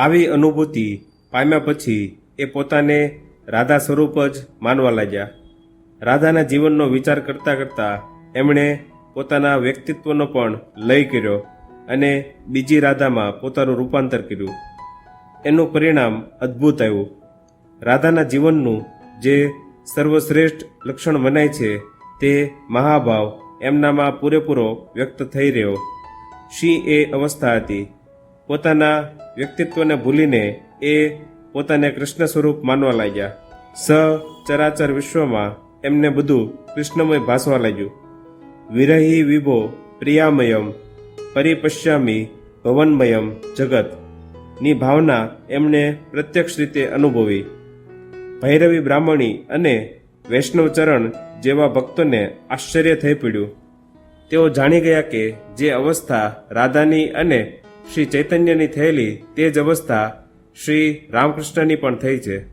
આવી અનુભૂતિ પામ્યા પછી એ પોતાને રાધા સ્વરૂપ જ માનવા લાગ્યા. રાધાના જીવનનો વિચાર કરતાં કરતાં એમણે પોતાના વ્યક્તિત્વનો પણ લય કર્યો અને બીજી રાધામાં પોતાનું રૂપાંતર કર્યું. એનું પરિણામ અદ્ભુત આવ્યું. રાધાના જીવનનું જે સર્વશ્રેષ્ઠ લક્ષણ મનાય છે તે મહાભાવ એમનામાં પૂરેપૂરો વ્યક્ત થઈ રહ્યો. શી એ અવસ્થા હતી? પોતાના વ્યક્તિત્વને ભૂલીને એ પોતાને કૃષ્ણ સ્વરૂપ માનવા લાગ્યા. સ ચરાચર વિશ્વમાં એમને બધું કૃષ્ણમય ભાસવા લાગ્યું. વિરહી વિભો પ્રિયામયમ, પરિપશ્યામી ભવનમયમ જગત. ની ભાવના એમણે પ્રત્યક્ષ રીતે અનુભવી. ભૈરવી બ્રાહ્મણી અને વૈષ્ણવચરણ જેવા ભક્તોને આશ્ચર્ય થઈ પડ્યું. તેઓ જાણી ગયા કે જે અવસ્થા રાધાની અને શ્રી ચૈતન્યની થયેલી તે જ અવસ્થા શ્રી રામકૃષ્ણની પણ થઈ છે.